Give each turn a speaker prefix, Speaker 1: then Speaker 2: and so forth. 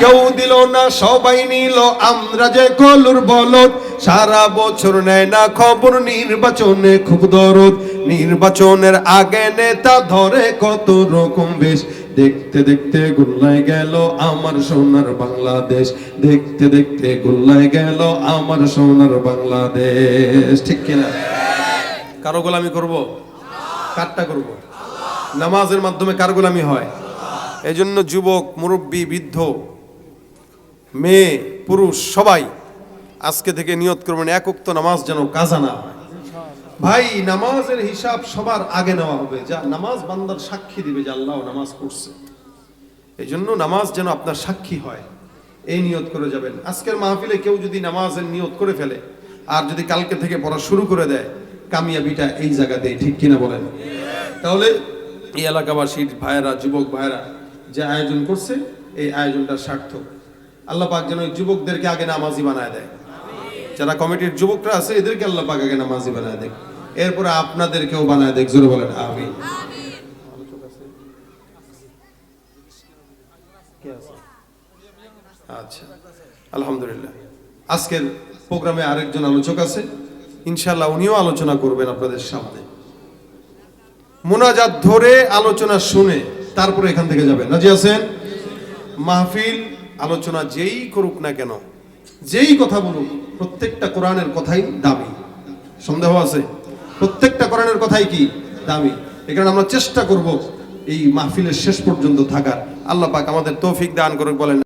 Speaker 1: কেউ দিল না, সবাই নিল। আমরা যে কলুর বলদ, সারা বছর নেয় না খবর। নির্বাচনে খুব দরদ, নির্বাচনের আগে নেতা ধরে কত রকম বেশ। দেখতে দেখতে গুল্লায় গেল আমার সোনার বাংলাদেশ। দেখতে দেখতে গুল্লায় গেল আমার সোনার বাংলাদেশ। ঠিক কিনা? কারও গোলামি করব? কারটা করব? নামাজের মাধ্যমে কার গোলামি হয়? এই জন্য যুবক, মুরব্বী, বৃদ্ধ মেয়ে, পুরুষ, সবাই আজকে থেকে নিয়ত করবেন একক তো নামাজ যেন কাজা না হয়। ভাই, নামাজের হিসাব সবার আগে নেওয়া হবে। যা নামাজ বান্দার সাক্ষী দিবে যে আল্লাহ নামাজ পড়ছে। এই জন্য নামাজ যেন আপনার সাক্ষী হয়। এই নিয়ত করে যাবেন। আজকের মাহফিলে কেউ যদি নামাজের নিয়ত করে ফেলে আর যদি কালকে থেকে পড়া শুরু করে দেয়, কামিয়াবিটা এই জায়গাতেই, ঠিক কিনা বলেন? তাহলে এই এলাকাবাসীর ভাইয়েরা, যুবক ভাইয়েরা যে আয়োজন করছে, এই আয়োজনটা সার্থক। আল্লাহ পাক যেন যুবকদেরকে আগে নামাজি বানায় দেয়। যারা কমিটির যুবকরা আছে, এদেরকে আল্লাহ আগে নামাজি বানায় দেয় এরপরে আপনাদেরকেও বানায় দেখ জোরে বলেন আমি আচ্ছা আলহামদুলিল্লাহ। আজকের প্রোগ্রামে আরেকজন আলোচক আছে। ইনশাল্লাহ উনিও আলোচনা করবেন আপনাদের সামনে। মোনাজাত ধরে আলোচনা শুনে তারপরে এখান থেকে যাবেন। রাজি আছেন? মাহফিল আলোচনা যেই করুক না কেন, যেই কথা বলুক, প্রত্যেকটা কোরআনের কথাই দামি। সন্দেহ আছে? প্রত্যেকটা কোরআনের কথাই কি? দামি। এখানে আমরা চেষ্টা করব এই মাহফিলের শেষ পর্যন্ত থাকার। আল্লাহ পাক আমাদের তৌফিক দান করুক বলেন।